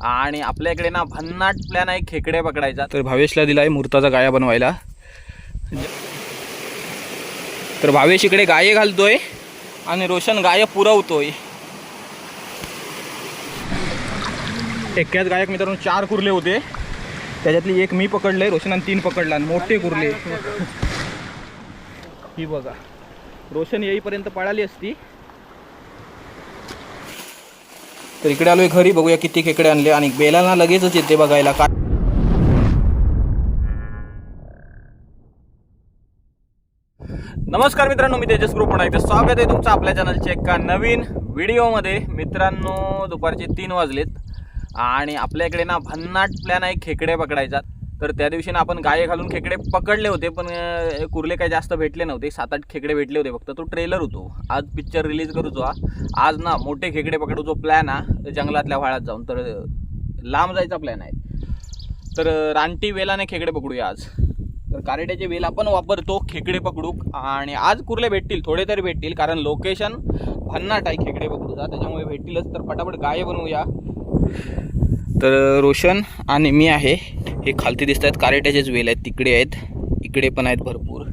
आणि आपल्या इकडे ना भन्नाट प्लॅन आहे खेकडे पकडायचा. तर भावेशला दिला आहे मूर्ताचा गाया बनवायला. तर भावेश इकडे गाये घालतोय आणि रोशन गाय पुरवतोय. एक्क्याच गायक मित्रांनो चार कुर्ले होते. त्याच्यातली एक मी पकडले रोशनाने तीन पकडला आणि मोठे कुर्ले. ही बघा. रोशन येईपर्यंत पळाली असती. तर इकडे आलोय घरी बघूया किती खेकडे आणले आणि बेलांना लगेचच येते बघायला. काय नमस्कार मित्रांनो मी तेजस ग्रुप म्हणा इथे स्वागत आहे तुमचं आपल्या चॅनलच्या एका नवीन व्हिडिओमध्ये. मित्रांनो दुपारचे तीन वाजलेत आणि आपल्या इकडे ना भन्नाट प्लॅन आहे खेकडे पकडायचा. तर त्या दिवशी ना आपण गाये घालून खेकडे पकडले होते पण कुर्ले काही जास्त भेटले नव्हते. सात आठ खेकडे भेटले होते फक्त. तो ट्रेलर होतो. आज पिक्चर रिलीज करूचो आज ना मोठे खेकडे पकडूचो प्लॅन हा जंगलातल्या व्हाळात जाऊन. तर लांब जायचा प्लॅन आहे. तर रानटी वेलाने खेकडे पकडूया आज. तर कारेट्याचे वेल आपण वापरतो खेकडे पकडू आणि आज कुर्ले भेटतील थोडे तरी भेटतील कारण लोकेशन भन्नाट आहे खेकडे पकडूचा. त्याच्यामुळे भेटतीलच. तर पटापट गाय बनवूया. तर रोशन आणि मी आहे. हे खालती दिसत आहेत कारेट्याचेच वेल आहेत. तिकडे आहेत. इकडे पण आहेत भरपूर.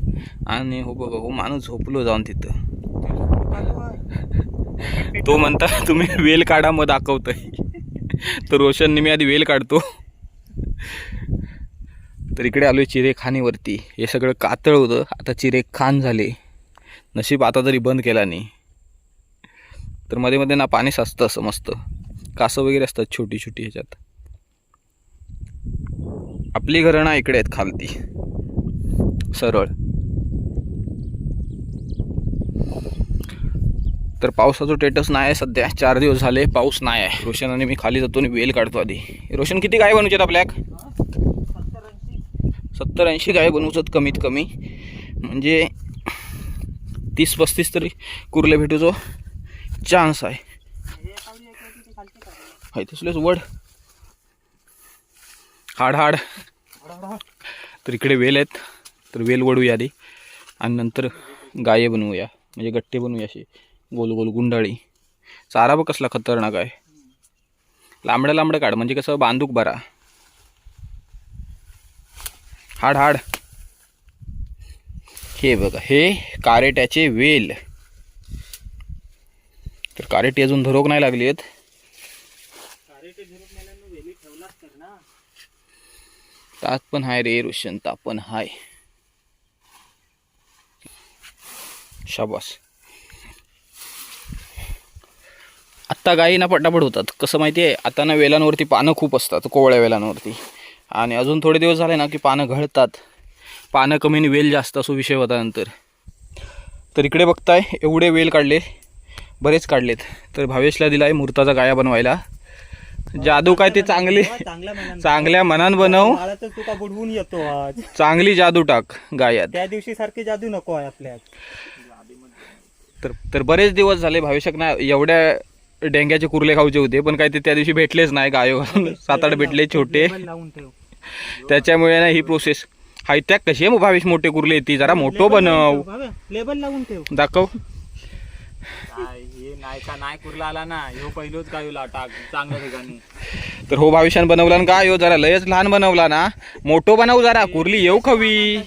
आणि हो बघा हो माणूस झोपलो जाऊन तिथं. तो म्हणता तुम्ही वेल काढा मग दाखवतोय. तर रोशनने मी आधी वेल काढतो. तर इकडे आलोय चिरेखानीवरती. हे सगळं कातळ होतं. आता चिरेखान झाले. नशीब आता तरी बंद केला नाही. तर मध्ये मध्ये ना पाणी साचतं असं मस्त. कासं वगैरे असतात छोटी छोटी ह्याच्यात. आपली घरं ना इकडे आहेत खालती. सरळ. तर पावसाचं टेटस नाही आहे सध्या. चार दिवस झाले पाऊस नाही आहे रोशन आणि मी खाली जातो आणि वेल काढतो आधी. रोशन किती गाय बनवतात आपल्याक सत्तर ऐंशी गाय बनवतात कमीत कमी. म्हणजे तीस पस्तीस तरी कुर्ले भेटूचो चान्स आहे. हाय तसलेच वड? हाड हाड. तर इकडे वेल आहेत. तर वेल वडूया आधी. आणि नंतर गाये बनवूया. म्हणजे गट्टे बनवूया असे गोल गोल गुंडाळी. चारा बघ कसला खतरनाक आहे. लांबडं लांबडं काढ. म्हणजे कसं बांधूक बरा. हाड हाड. हे बघा हे कारेट्याचे वेल. तर कारेटी अजून धरोक नाही लागली आहेत. तात पण हाय रे रोशन तात पण हाय. शाबास. आत्ता गायी ना पटापट होतात. कसं माहिती आहे आता ना वेलांवरती पानं खूप असतात कोवळ्या वेलांवरती. आणि अजून थोडे दिवस झाले ना की पानं घळतात पानं कमी आणि वेल जास्त असो विषय होता नंतर. तर इकडे बघताय एवढे वेल काढले बरेच काढलेत. तर भावेशला दिला आहे मूर्ताचा गाया बनवायला. जादू काय ते चांगली चांगल्या मनानं. बनव. तुका बुडवून येतो आज. चांगली जादू टाक गायात. त्या दिवशी सारखी जादू नको आहे आपल्यात तर तर बरेच दिवस झाले भाविषक ना एवढ्या डेंग्याचे कुर्ले खाऊचे होते पण काय ते त्या दिवशी भेटलेच नाही गायो सात आठ भेटले छोटे. त्याच्यामुळे ना ही प्रोसेस हाय. त्या कशी आहे भावेश मोठे कुर्ले येते? जरा मोठं बनव. लेबल लावून ठेव. दाखव. नाही का नाही कुरला आला ना ह्यो पहिलोच गायूला टाक चांगल्या ठिकाणी. तर हो भाविशान बनवला ना का यो जरा लयच लहान बनवला ना. मोठं बनव जरा कुर्ली येऊ खवी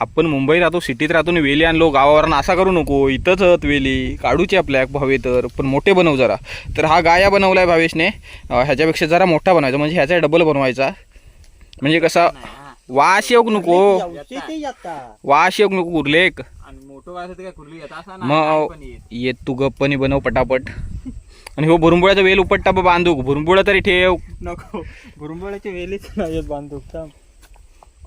आपण मुंबईत राहतो सिटीत राहतो आणि वेली आणलो गावावरून असा करू नको इथंच हत वेली. काढूची आपल्या हवे तर पण मोठे बनव जरा. तर हा गाया बनवलाय भावेशने. अं, ह्याच्यापेक्षा जरा मोठा बनवायचा म्हणजे ह्याचा डबल बनवायचा. म्हणजे कसा वास येऊ नको. ते ते आता वास येऊ नको कुर्लेक आणि मोठं काय काय? कुरली येत असा मग येत. तू गप्पनी बनव पटापट. आणि हो भुरुंबुळ्याचा वेल उपटता बा बांधू भुरुंबुळा तरी ठेव. नको. बुरुंबळ्याचे वेलीच नाही बांधूक थांब.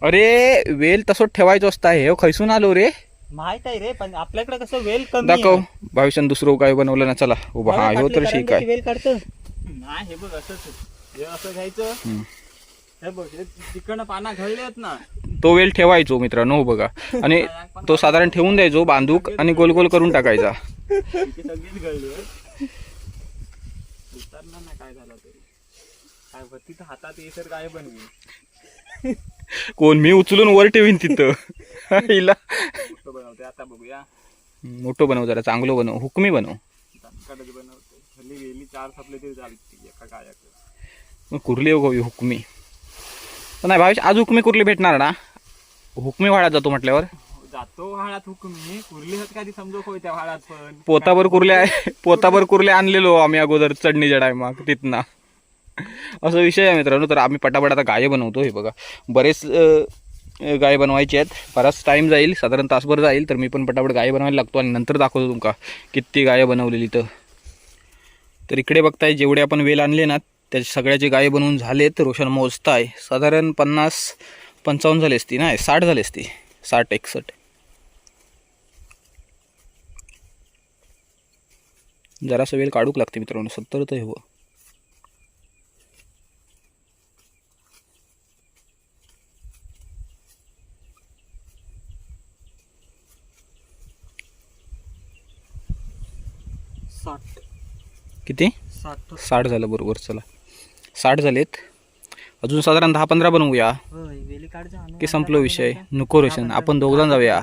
अरे वेल तसंच ठेवायचं असता हे हो, खैसून आलो रे. माहीत आहे रे पण आपल्याकडे कसं वेल कमी दाखव. भविष्यात दुसरं काय बनवलं ना चला. उभा हा हो तर ठीक आहे. वेल काढतं? नाही हे बघ असंच हे असं घ्यायचं. हे बघ हे तिकडनं पाना घडले आहेत ना. तो वेल ठेवायचो मित्रांनो हो बघा. आणि तो साधारण ठेवून द्यायचो बांधूक आणि गोल गोल करून टाकायचा. ती सगळीच गळली आहे. उतरणार ना काय झालं तरी. काय बघ तिथं हातात काय बनवी कोण मी उचलून वर ठेवीन तिथं. हिला. बनवते आता बघूया. मोठं बनव जरा चांगलं बनव हुकमी बनव. कडच बनवते हल्ली वेली चार सापले तरी चालते एका मग कुर्ली गोवी हुकमी. पण नाही भावेश आज हुकमी कुर्ली भेटणार ना? हुकमी वाड्यात जातो म्हटल्यावर. जातो व्हाळात हुकमी कुर्ली होत कधी समजो होय त्या व्हाळात पण? पोताभर कुर्ले आहे पोताभर कुर्ले आणलेलो आम्ही अगोदर चढणीच्या टायमाक तिथना. असा विषय आहे मित्रांनो तर आम्ही पटापट आता गाये बनवतो हे बघा. बरेच गाये बनवायचे आहेत. बराच टाईम जाईल साधारण तासभर जाईल तर मी पण पटापट गाये बनवायला लागतो आणि नंतर दाखवतो तुमका किती गाये बनवलेली तर तर इकडे बघताय जेवढे आपण वेल आणले ना त्या सगळ्याचे गाये बनवून झाले तर रोशन मोजताय साधारण पन्नास पंचावन्न झाले असती नाही साठ झाले असती साठ एकसष्ट. जरासा वेळ काढूक लागते मित्रांनो सत्तर तर हवं साठ. किती? साठ. साठ झालं बरोबर चला. साठ झालेत. अजून साधारण दहा पंधरा बनवूया. की संपलो विषय. नको रोशन आपण दोघजण जाऊया.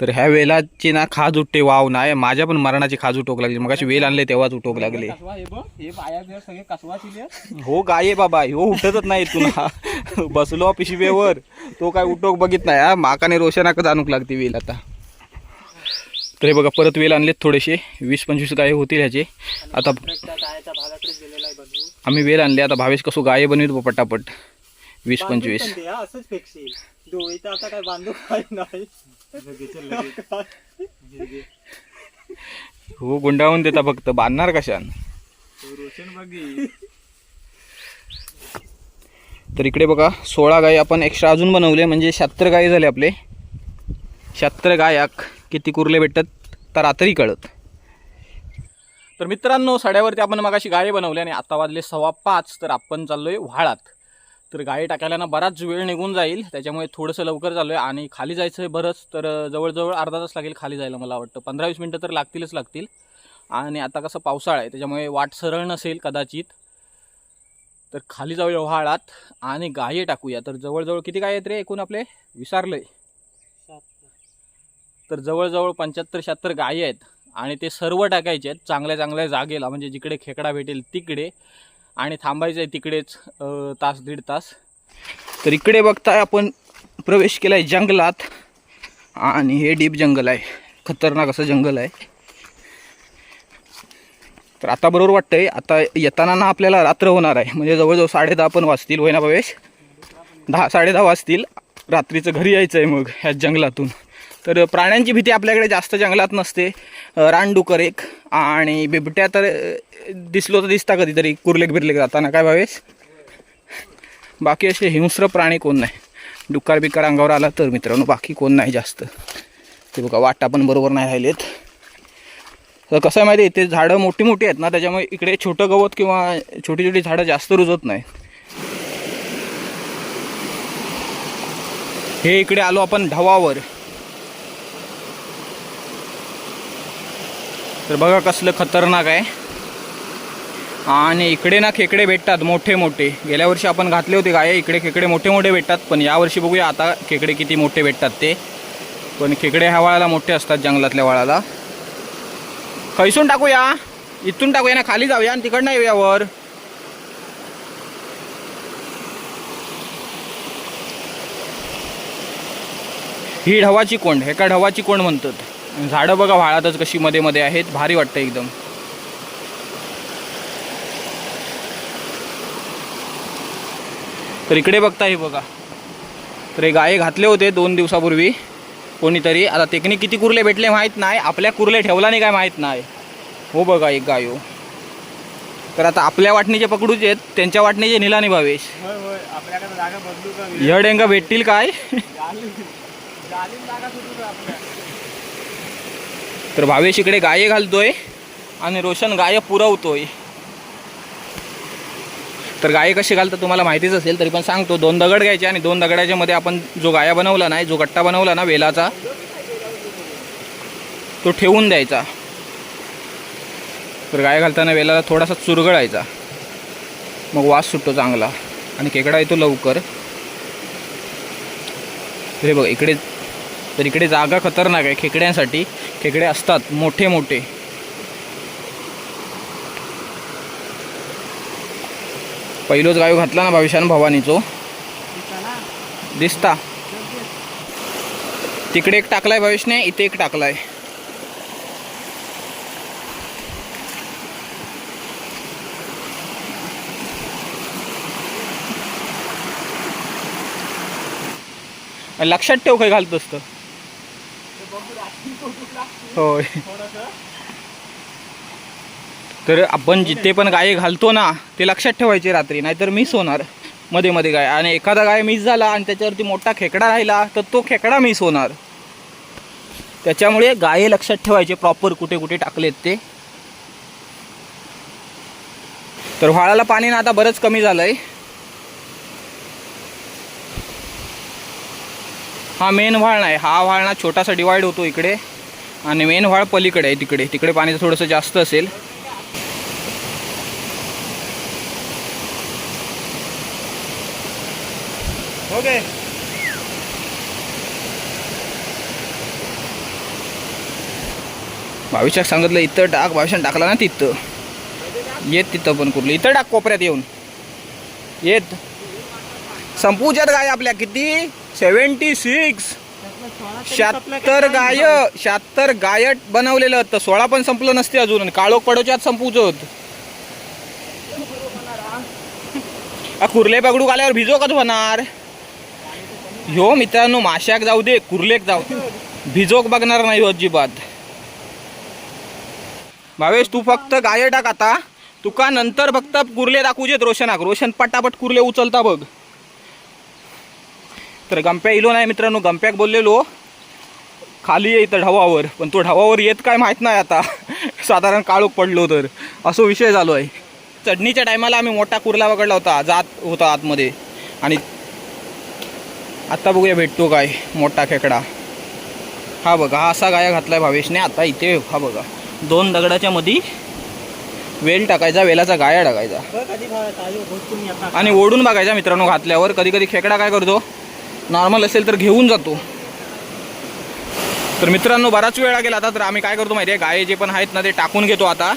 तर ह्या वेलाची ना खाज उठते वाव नाही माझ्या पण मरणाची खाज उठोक लागली. मग वेल आणले तेव्हाच उठोक लागले. हे हे हो गाये बाबा हो उठतच नाही तुला बसलो पिशवेवर. तो काय उठोक बघित नाही हा. माकाने रोशनाकच आणूक लागते वेल आता. तर हे बघा परत वेल आणलेत थोडेसे. वीस पंचवीस गाये होतील ह्याचे. आता आम्ही वेल आणले. आता भावेश कसो गाये बनवितो पटापट. वीस पंचवीस. हा, गुंडाळून देता फक्त. बांधणार कशान? तर इकडे बघा सोळा गायी आपण एक्स्ट्रा अजून बनवले. म्हणजे शहात्तर गायी झाले आपले. शहात्तर गायाक किती कुर्ले भेटतात तर रात्री कळत. तर मित्रांनो साड्यावरती आपण मगाशी गाळे बनवले आणि आता वाजले सव्वा पाच तर आपण चाललो आहे व्हाळात. तर गाळी टाकायला ना बराच वेळ निघून जाईल त्याच्यामुळे थोडंसं लवकर चाललोय आणि खाली जायचं आहे बरंच तर जवळजवळ अर्धा तास लागेल खाली जायला मला वाटतं. पंधरा वीस मिनटं तर लागतीलच लागतील. आणि आता कसं पावसाळा आहे त्याच्यामुळे वाट सरळ नसेल कदाचित. तर खाली जाऊया व्हाळात आणि गाये टाकूया. तर जवळजवळ किती गाय आहेत रे एकूण आपले? विसरलंय. तर जवळजवळ पंच्याहत्तर शहात्तर गायी आहेत आणि ते सर्व टाकायचे आहेत चांगल्या चांगल्या जागेला म्हणजे जिकडे खेकडा भेटेल तिकडे आणि थांबायचं आहे तिकडेच तास दीड तास. तर इकडे बघताय आपण प्रवेश केला आहे जंगलात आणि हे डीप जंगल आहे खतरनाक असं जंगल आहे. तर आता बरोबर वाटतंय आता येताना ना आपल्याला रात्र होणार आहे म्हणजे जवळजवळ साडे दहा पण वाजतील होईना प्रवेश? दहा साडेदहा वाजतील रात्रीचं घरी यायचं आहे मग ह्या जंगलातून. तर प्राण्यांची भीती आपल्याकडे जास्त जंगलात नसते. रानडुकर एक. आणि बिबट्या तर दिसलो तर दिसता कधीतरी कुर्लेक बिरलेक जाताना. काय भावेस बाकी असे हिंस्र प्राणी कोण नाही. डुकार बिकार अंगावर आला तर मित्रांनो बाकी कोण नाही जास्त. ते बघा वाटा पण बरोबर नाही राहिलेत. तर कसं आहे माहिती आहे ते झाडं मोठी मोठी आहेत ना त्याच्यामुळे इकडे छोटं गवत किंवा छोटी छोटी झाडं जास्त रुजत नाही. हे इकडे आलो आपण ढवावर. तर बघा कसलं खतरनाक आहे. आणि इकडे ना खेकडे भेटतात मोठे मोठे. गेल्या वर्षी आपण घातले होते गाये इकडे खेकडे मोठे मोठे भेटतात पण यावर्षी बघूया आता खेकडे किती मोठे भेटतात ते. पण खेकडे ह्या वाळाला मोठे असतात जंगलातल्या वाळाला. खैसून टाकूया. इथून टाकूया ना खाली जाऊया आणि तिकडनं येऊया वर. ही ढवाची कोंड हे का ढवाची कोंड म्हणतात. झाडं बघा व्हाळातच कशी मध्ये मध्ये आहेत. भारी वाटतं एकदम. तर इकडे बघता हे बघा. तर हे गाये घातले होते दोन दिवसापूर्वी. कोणीतरी. आता तेकनी किती कुर्ले भेटले माहीत नाही. आपल्या कुर्ले ठेवला नाही काय माहीत नाही. हो बघा एक गायो तर आता आपल्या वाटणीचे पकडूचे आहेत. त्यांच्या वाटणीचे निला नाही भावेश. ह्या डेंगा भेटतील काय जालीम जालीम जागा सुटू का आपल्या तर भावेश इकडे गाये घालतोय आणि रोशन गाय पुरवतोय. तर गाय कसे घालतात तुम्हाला माहितीच असेल तरी पण सांगतो. दोन दगड घ्यायचे आणि दोन दगडाच्या मध्ये आपण जो गाया बनवला ना जो गट्टा बनवला ना वेलाचा तो ठेवून द्यायचा. तर गाय घालताना वेलाला थोडासा चुरगळायचा. मग वास सुटतो चांगला. आणि केकडा येतो लवकर. हे बघ इकडे तर इकडे जागा खतरनाक आहे. खेकड्यांसाठी खेकडे असतात मोठे मोठे. पहिलोच गायू घातला ना भविष्यान भवानीचो. दिसता. तिकडे एक टाकलाय भविष्यने इथे एक टाकलाय. लक्षात ठेव काय घालत असतं होय. तर आपण जिथे पण गाय घालतो ना ते लक्षात ठेवायचे रात्री नाहीतर मिस होणार. मध्ये मध्ये गाय. आणि एखादा गाय मिस झाला आणि त्याच्यावरती मोठा खेकडा राहिला तर तो खेकडा मिस होणार. त्याच्यामुळे गाये लक्षात ठेवायचे प्रॉपर कुठे कुठे टाकलेत ते. तर व्हाळाला पाणी ना आता बरंच कमी झालंय. हा मेन व्हाळ नाही. हा व्हाळ ना छोटासा डिवाइड होतो इकडे. आणि मेन व्हाळ पलीकडे आहे तिकडे. तिकडे पाणी थोडंसं जास्त असेल. ओके. भाविशाक सांगितलं इथं टाक भाविशान टाकला ना तिथं. येत तिथं पण कुठलं. इथं टाक कोपऱ्यात येऊन. येत. संपूच्यात गाय आपल्या किती? Seventy six. शहात्तर गाय शहात्तर गाय बनवलेलं तर सोळा पण संपलं नसते अजून. आणि काळोख पडोच्यात संपूच होत कुर्ले पकडू आल्यावर भिजो कच होणार ह्यो मित्रांनो माश्याक जाऊ दे कुर्लेक जाऊ दे. भिजोक बघणार नाही ह्यो अजिबात. भावेश तू फक्त गाय टाक आता. तुका नंतर फक्त कुर्ले दाखवूचेत रोशनाक. रोशन पटापट कुर्ले उचलता बघ. तर गंप्या इलो नाही मित्रांनो गंप्याक बोललेलो. खाली ये इथं ढवावर पण तो ढवावर येत काय माहीत नाही आता. साधारण काळोख पडलो तर. असो विषय झालो आहे. चढणीच्या टायमाला आम्ही मोठा कुर्ला पकडला होता जात होता आतमध्ये. आणि आता बघूया भेटतो काय मोठा खेकडा. हा बघा हा असा गाया घातलाय भावेशने आता इथे हा बघा. दोन दगडाच्या मध्ये वेल टाकायचा वेलाचा गाया टाकायचा. आणि ओढून बघायचा मित्रांनो घातल्यावर. कधी कधी खेकडा काय करतो नॉर्मल असेल तर घेऊन जातो. तर मित्रांनो बराच वेळा गेला आता तर आम्ही काय करतो माहिती आहे गाय जे पण आहेत ना ते टाकून घेतो आता.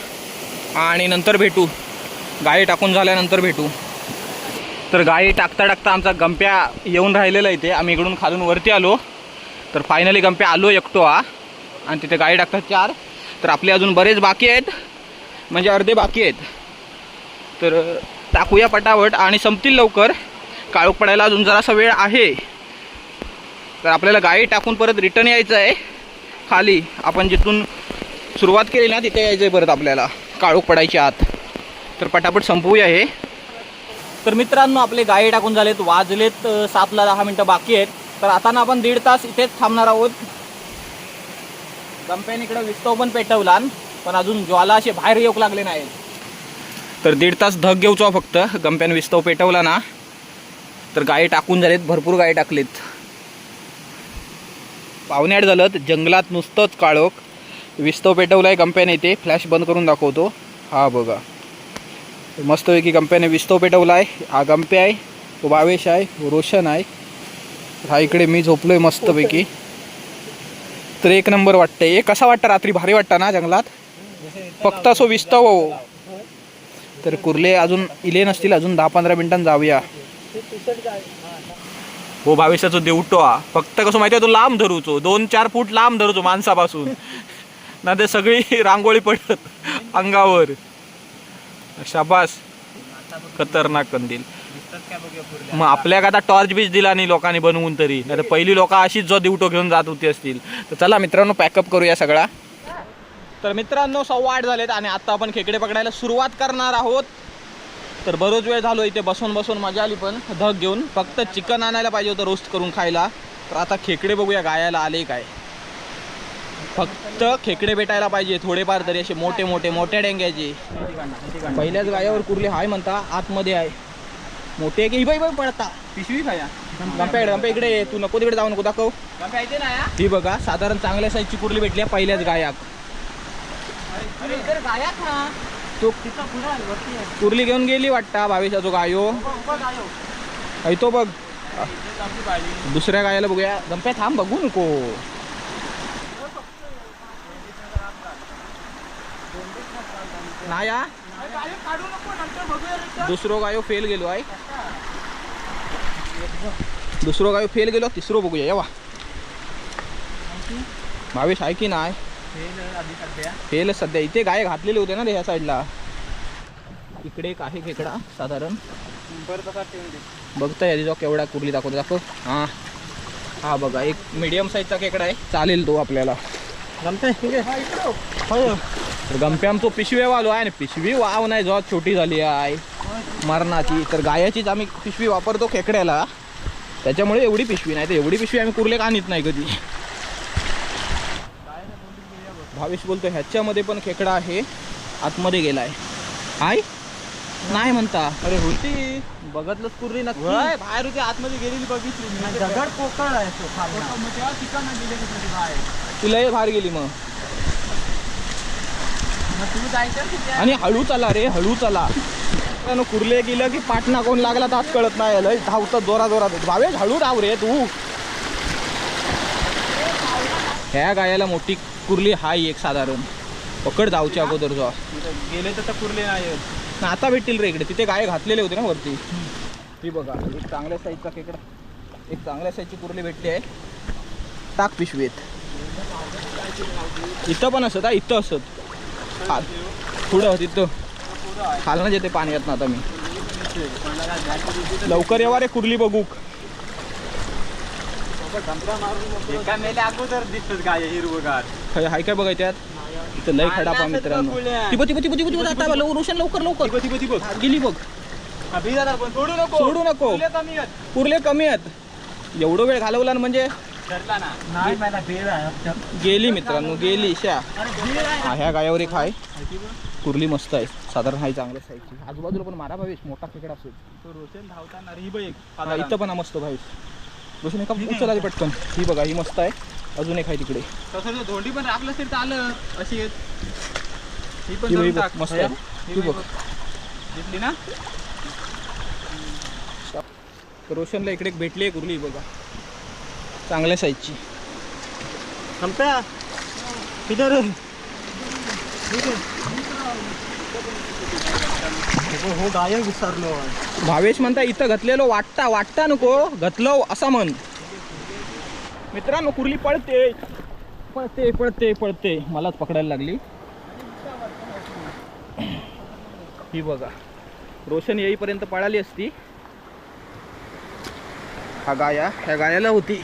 आणि नंतर भेटू. गाय टाकून झाल्यानंतर भेटू. तर गाय टाकता टाकता आमचा गंप्या येऊन राहिलेला इथे. आम्ही इकडून खालून वरती आलो. तर फायनली गंप्या आलो एकटो हा. आणि तिथे गाय टाकतात चार. तर आपले अजून बरेच बाकी आहेत. म्हणजे अर्धे बाकी आहेत. तर टाकूया पटापट आणि संपतील लवकर. काळोख पडायला अजून जरासा वेळ आहे. तर आपल्याला गाडी टाकून परत रिटर्न यायचं आहे. खाली. आपण जिथून सुरुवात केली ना तिथे यायचं आहे परत आपल्याला. काळोख पडायच्या आत. तर पटापट संपवूया हे. तर मित्रांनो आपले गाडी टाकून झालेत वाजलेत सातला दहा मिनटं बाकी आहेत. तर आता ना आपण दीड तास इथेच थांबणार आहोत. गंप्याने इकडं विस्तव पण पेटवला पण अजून ज्वाला असे बाहेर येऊक लागले नाहीत. तर दीड तास धग घेऊचो फक्त. गंप्याने विस्तव पेटवला ना. तर गायी टाकून झालेत भरपूर गायी टाकलेत. पावण्याड झालं तर जंगलात नुसतंच काळोख. विस्तव आहे गंप्याने इथे फ्लॅश बंद करून दाखवतो. हा बघा. मस्तपैकी गंप्याने विस्तव पेटवला आहे हा गंपे आहे. तो भावेश आहे. रोशन आहे. हा इकडे मी झोपलो आहे मस्तपैकी तर एक नंबर वाटतंय. एक कसा वाटतं? रात्री भारी वाटतं ना जंगलात? फक्त असो विस्तव हो. तर कुर्ले अजून इले नसतील. अजून दहा पंधरा मिनिटांनी जाऊया. हो भावेशाचो देवटो हा. फक्त कसं माहिती आहे तो लांब धरूचो. दोन चार फूट लांब धरूचो माणसापासून. ना ते सगळी रांगोळी पडत अंगावर. शाबास. खतरनाक कंदील. मग आपल्याक आता टॉर्च बीच दिला नाही लोकांनी बनवून तरी. नाही पहिली लोक अशीच जो दिवटो घेऊन जात होती असतील. तर चला मित्रांनो पॅकअप करूया सगळा. तर मित्रांनो सव्वा आठ झालेत आणि आता आपण खेकडे पकडायला सुरुवात करणार आहोत. तर बरोच वेळ झालो इथे बसून बसून मजा आली पण धग घेऊन. फक्त चिकन आणायला पाहिजे होतं रोस्ट करून खायला. तर आता खेकडे बघूया गायाला आले काय. फक्त खेकडे भेटायला पाहिजे थोडेफार तरी असे मोठे मोठे मोठ्या डेंग्याचे. पहिल्याच गायावर कुर्ली हाय म्हणता आतमध्ये आहे. मोठे की बाई बाई पडता. पिशवी खाया. गंप्या इकडे गंप्या इकडे ये. तू नको तिकडे जाऊ नको दाखव. ही? बघा साधारण चांगल्या साईजची कुर्ली भेटली पहिल्याच गायाक तो कुर्ली घेऊन गेली वाटता भावेशा जो गायो. ऐतो बघ. दुसऱ्या गायाला बघूया. गंप्या थांब बघू नको. नाया? दुसरो गायो फेल गेलो आहे दुसरो गायो फेल गेलो तिसरो बघूया येवा. भावेश आहे की नाही फेल सध्या. इथे गाय घातलेले होते ना रे ह्या साईडला. इकडे एक आहे खेकडा साधारण. बघता येते जो केवढा कुर्ली दाखवतो दाखव. हा. हा बघा एक मीडियम साईजचा खेकडा आहे. चालेल तो आपल्याला. तर गंप्याम तो पिशवी वालो आहे पिशवी वाव नाही जो छोटी झाली आहे. मरणाची. तर गायाचीच आम्ही पिशवी वापरतो खेकड्याला. त्याच्यामुळे एवढी पिशवी नाही तर एवढी पिशवी आम्ही कुर्ले का नाही कधी? भावेश बोलतो ह्याच्यामध्ये पण खेकडा आहे आतमध्ये गेलाय. हाय नाही म्हणता. अरे होती. बघतलंच कुर्ली नक्की. बाहेर होती आतमध्ये गेलेली बघितली मी. दगड पोकळ आहे तो. तुला बाहेर गेली मग. आणि हळू चला रे हळू चला. कुर्ले गेलं की पाटणा कोण लागला तर हात कळत नाही. धावतात जोरा जोरात भावेश हळू धाव रे तू. ह्या गायाला मोठी कुर्ली हाय एक साधारण पकड जाऊच्या अगोदर जो. गेले तर कुरले नाही येत. ना आता भेटतील रे इकडे. तिथे गाय घातलेले होते ना वरती. ही बघा एक चांगल्या साईजचा खेकडा. एक चांगल्या साईजची कुर्ली भेटली आहे. टाक पिशवीत. इथं पण असत हा इथं असत. खाल पुढं तिथं. खालनं येते पाण्यात ना आता मी. लवकर येवा रे कुर्ली बघू एका मेल्या अगोदर दिसत गाय हिरवगार. हाय हाय काय बघाय त्यात इथं लय खडा पा मित्रांनो. टिप टिप टिप टिप आता रोशन लवकर लवकर. गेली बघ. सोडू नको. सोडू नको. तुला कमी आहेत. एवढं वेळ घालवला ना म्हणजे? गेली मित्रांनो गेली शा हा ह्या गायावर एक आहे कुर्ली मस्त आहे. साधारण हाय चांगल्या साईजची आजूबाजूला पण मारा भावेश मोठा खेकडा असेल. तो रोशन धावताना. इथं पण मस्त भावेश. रोशन एका उचला आली पटकन. ही बघा ही मस्त आहे. अजून एक आहे तिकडे. तसं जर धोंडी पण राखलं तरी चालं अशी. ही पण. मस्त आहे. ही ही बघ. दिसली ना? रोशनला इकडे एक भेटली आहे कुर्ली बघा. चांगल्या साईजची संप्या? किधर हो, हो विसरलो भावेश म्हणता इथं घातलेलो वाटता वाटता नको घातलो असा म्हण. मित्रांनो कुर्ली पळते. पळते पळते पळते. मलाच पकडायला लागली. ही बघा. रोशन येईपर्यंत पळाली असती. हा गाया ह्या गायाला होती.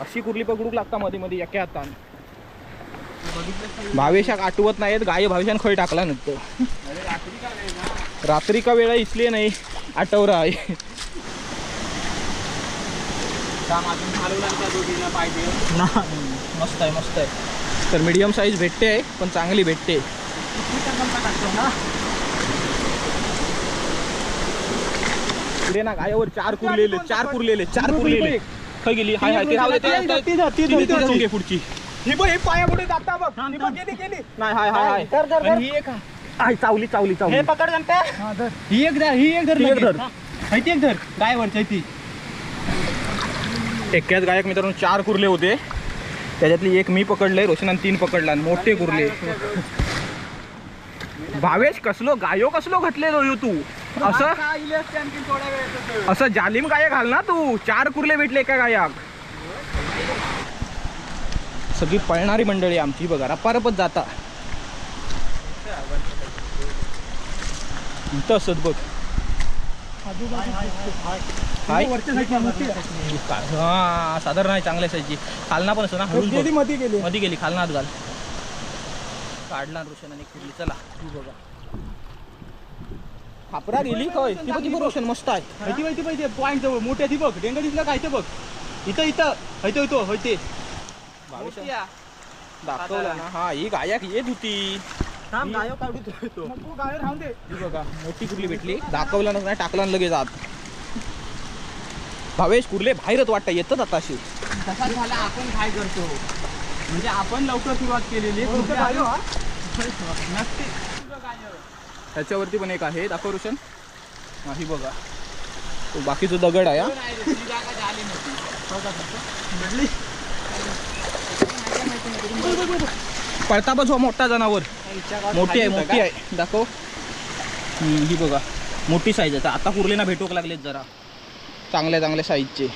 अशी कुर्ली पकडूक लागता मध्ये मध्ये एका हातान. भावेशाक आठवत नाहीत गाय भावेशान खय टाकला नंतर रात्री का वेळा इसलिए नाही आठवरा आहे मस्त आहे मस्त आहे तर मीडियम साईज भेटते आहे पण चांगली भेटते पुढे ना गायावर चार कुरलेले चार कुरलेले चार कुरलेले खय गेली हाय हाय ते पुढची ही बघ हे पायापुढे जाता बघ. ही बघ, गेली गेली. नाही हाय हाय हाय. कर, कर, कर. आणि ही. एक हाय चावली चावली चावली. हे पकड ही एक धर ही एक धर ही एक धर. हाय ती एक धर. गायवरची ती. एक्क्याच गायक मित्रांनो चार कुर्ले होते. त्याच्यातली एक मी पकडले रोशनान तीन पकडला आणि मोठे कुर्ले. भावेश कसलो गायो कसलो घातलेलो ह्यो तू? असं असं जालिम गाय घाल ना तू. चार कुर्ले भेटले एका गायाक. सगळी पळणारी मंडळी आमची बघा रपारपच जाता. इथं असत बघ. हाय. हा साधारण आहे चांगल्या साईजची खालना पण असं ना. मध्ये गेली मध्ये गेली. खालना हात घाल. काढला रोशन आणि कुठली चला. तू बघा. खापरा गेली काय ती बघ ती रोशन मस्त आहे. माहिती माहिती पाहिजे. पॉईंट जवळ. मोठ्या ती बघ. डेंगा दिसला काय ते बघ. इथं इथं. हयतो इथं दाखवला ना. हा ही गायक येत होती. थांब गाय काढू तो? गाय राहून दे. ही बघा मोठी कुर्ली भेटली? दाखवला ना नाही टाकला आणि लगेच आत. भावेश कुर्ले बाहेरच वाटतं येतच आता अशी. तसा झाला आपण काय करतो? म्हणजे आपण लवकर सुरुवात केलेली नसते त्याच्यावरती पण एक आहे. दाखव रोशन. हा ही बघा. तो बाकीचं दगड आहे हा. बस हो मोठा जनावर. मोठी आहे मोठी आहे. दाखव. ही बघा. मोठी साईज आहे. तर आता कुर्लीना भेटूक लागलेत जरा. चांगल्या चांगल्या साईजचे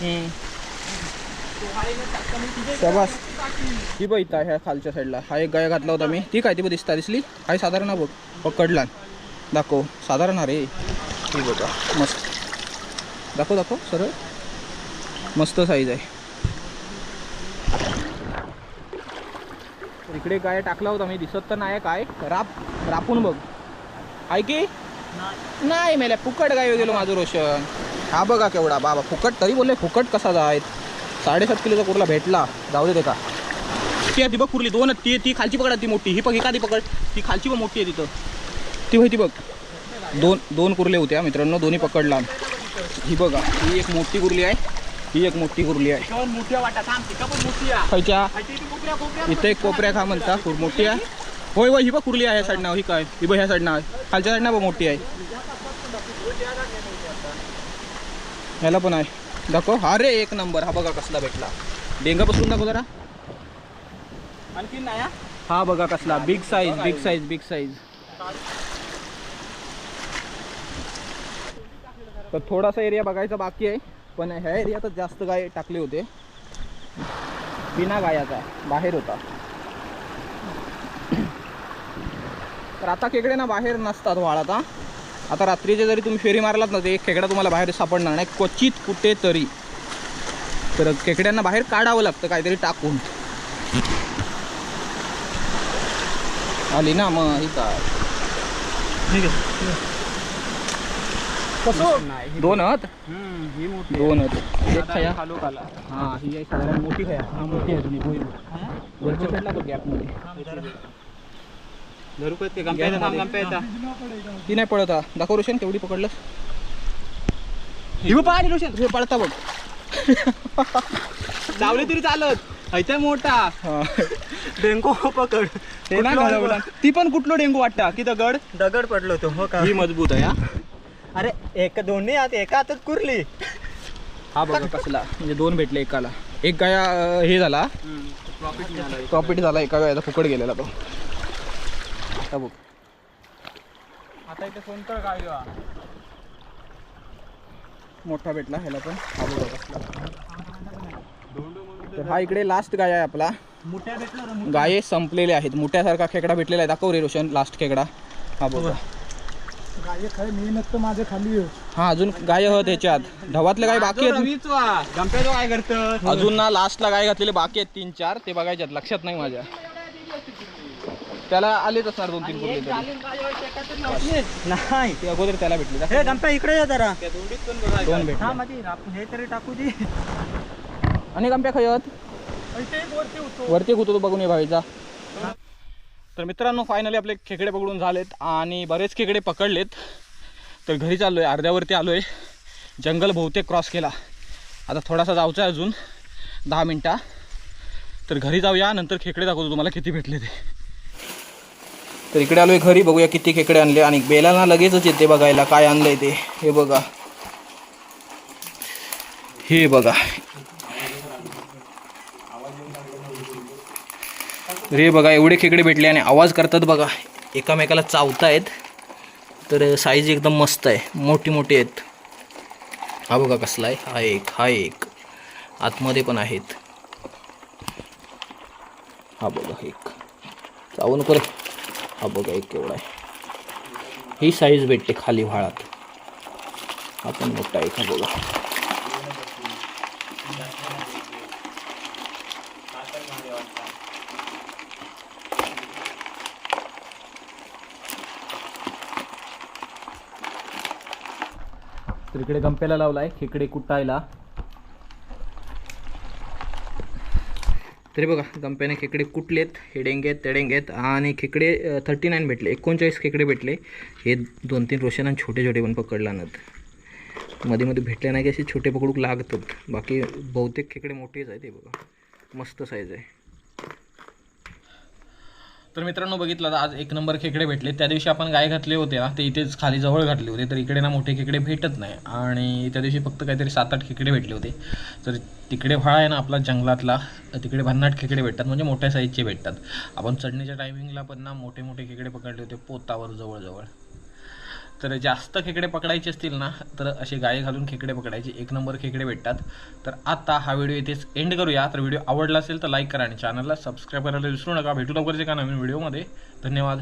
हम्म. ही बघ इथं आहे ह्या खालच्या साईडला हा एक गाय घातला होता मी. ती काय ती बघ दिसता दिसली? आहे साधारण बघ. पकडला दाखव. साधारण अरे रे. ही बघा. मस्त. दाखव दाखव सरळ. मस्त साईज आहे. इकडे काय टाकला होता मी दिसत तर नाही काय? राप रापून बघ. आहे की? नाही मेल्या फुकट गाय गेलो माझं रोशन. हा बघा केवढा बाबा फुकट तरी बोलले फुकट कसा जायत? साडेसात किलोचा कुर्ला भेटला. जाऊ दे का ती आहे ती बघ कुर्ली दोन ती ती खालची पकड ती मोठी. ही बघ एखादी पकड. ती खालची पण मोठी आहे तिथं. ती होती बघ. दोन दोन कुर्ले होत्या मित्रांनो दोन्ही पकडला ही बघा ही एक मोठी कुर्ली आहे. ही एक मोठी कुर्ली आहे. खायच्या? इथे एक कोपऱ्या खा म्हणता खूप मोठी आहे. होय होय ही बघ कुर्ली आहे ह्या साईडनं ही काय? ही बघ ह्या साईडनं आहे खालच्या साईडनं बघ मोठी आहे. ह्याला पण आहे. दाखव. हा रे एक नंबर. हा बघा कसला भेटला. डेंगा बसून दाखव जरा. आणखी नाही? हा? बघा कसला. Big size big size big size तर थोडासा एरिया बघायचा बाकी आहे. पण ह्या एरियातच जास्त गाय टाकले होते. बिना गायाचा बाहेर होता. तर आता खेकडे ना बाहेर नसतात वाळात. आता रात्रीचे जरी तुम्ही फेरी मारलात ना ते एक खेकडा तुम्हाला बाहेर सापडणार नाही. क्वचित कुठे तरी तर खेकड्यांना बाहेर काढावं लागतं काहीतरी टाकून. आली ना मग ही काय आहे. ही- दोन आहेत? हम्म, ही मोठी दोन आहेत. एक खाया. खालो खाला हा ही आहे साधारण मोठी खाया. हा मोठी आहे तुम्ही होईल वरच्या साईडला बघ गॅपमध्ये धरू का ते नाही पळत हा. दाखव रोशन पकडलंस? बघ, पाहिली रोशन. हे बघ. चावले तरी चालत. ऐता मोठा. डेंगू पकड. ते पण कुठलो डेंगू वाटता? की दगड? दगड पडलो तो हो का? ही मजबूत आहे हा. अरे एक दोन्ही हात एका हातात कुरली. हा बघा कसला म्हणजे दोन भेटले एकाला. एक गाया अं, हे झाला. प्रॉफिट झाला एका गायाचा फुकट गेलेला तो. आता बघ. आता इथे कोणतं गाय? मोठा भेटला ह्याला पण. हा बघा कसला. तर हा इकडे लास्ट गाय आहे आपला. मोठ्या भेटला गाये संपलेले आहेत. मोठ्यासारखा खेकडा भेटलेला आहे. दाखव रे रोशन लास्ट खेकडा. हा बघा. गाय मेहनत तर खाली हा अजून गाय आहेत ह्याच्यात. ढवातले गाय बाकी आहेत. गंप्या काय करत अजून ना लास्टला गाय घातलेले बाकी आहेत तीन चार. ते बघायच्यात लक्षात नाही माझ्या. त्याला आलेच असणार दोन तीन कुठले तरी. नाही. ते अगोदर त्याला भेटले. हे गंप्या इकडे ये जरा. दोन हा भेटले हे तरी टाकू दे. आणि गंप्या खयत? वरती होतो. तो बघून ये भाईचा तर मित्रांनो फायनली आपले खेकडे पकडून झालेत आणि बरेच खेकडे पकडलेत. तर घरी चाललो आहे अर्ध्यावरती आलो आहे जंगल बहुतेक क्रॉस केला. आता थोडासा जाऊचा आहे अजून दहा मिनटा. तर घरी जाऊया नंतर खेकडे दाखवतो तुम्हाला किती भेटले ते. तर इकडे आलोय घरी बघूया किती खेकडे आणले. आणि बेलांना लगेचच येते बघायला काय आणलंय ते. हे बघा. हे बघा. रे बघा एवढे खेकडे भेटले आणि आवाज करतात बघा एकामेकाला चावतायत. तर साईज एकदम मस्त आहे मोठी मोठी आहेत. हा बघा कसला आहे हा एक हा एक. आतमध्ये पण आहेत. हा बघा एक. चावू नको हा बघा एक केवढा आहे. ही साईज भेटते खाली व्हाळात. हा पण मोठा एक हा बघा. इकडे गंप्याला लावलाय खेकडे कुटायला. तरी बघा गंप्याने खेकडे कुटलेत हे डेंगे ते डेंगे आणि खेकडे थर्टी नाईन भेटले एकोणचाळीस खेकडे भेटले. हे दोन तीन रोशन आणि छोटे छोटे पण पकडला नाहीत मध्ये मध्ये भेटले नाही की असे छोटे पकडूक लागतात. बाकी बहुतेक खेकडे मोठेच आहेत ते बघा. मस्त साईज आहे. तर मित्रांनो बघितलं तर आज एक नंबर खेकडे भेटले. त्या दिवशी आपण गाय घातले होते ना ते इथेच खाली जवळ घातले होते. तर इकडे ना मोठे खेकडे भेटत नाही. आणि त्या दिवशी फक्त काहीतरी सात आठ खेकडे भेटले होते. तर तिकडे फळा आहे ना आपला जंगलातला तिकडे भन्नाट खेकडे भेटतात. म्हणजे मोठ्या साईजचे भेटतात. आपण चढणीच्या टायमिंगला पण ना मोठे मोठे खेकडे पकडले होते पोतावर जवळजवळ. तर जास्त खेकडे पकडायचे असतील ना तर असे गाये घालून खेकडे पकडायचे. एक नंबर खेकडे भेटतात. तर आता हा व्हिडिओ इथेच एंड करूया. तर व्हिडिओ आवडला असेल तर लाईक करा आणि चॅनलला सबस्क्राईब करायला विसरू नका. भेटू लवकरच एका नवीन व्हिडिओमध्ये धन्यवाद.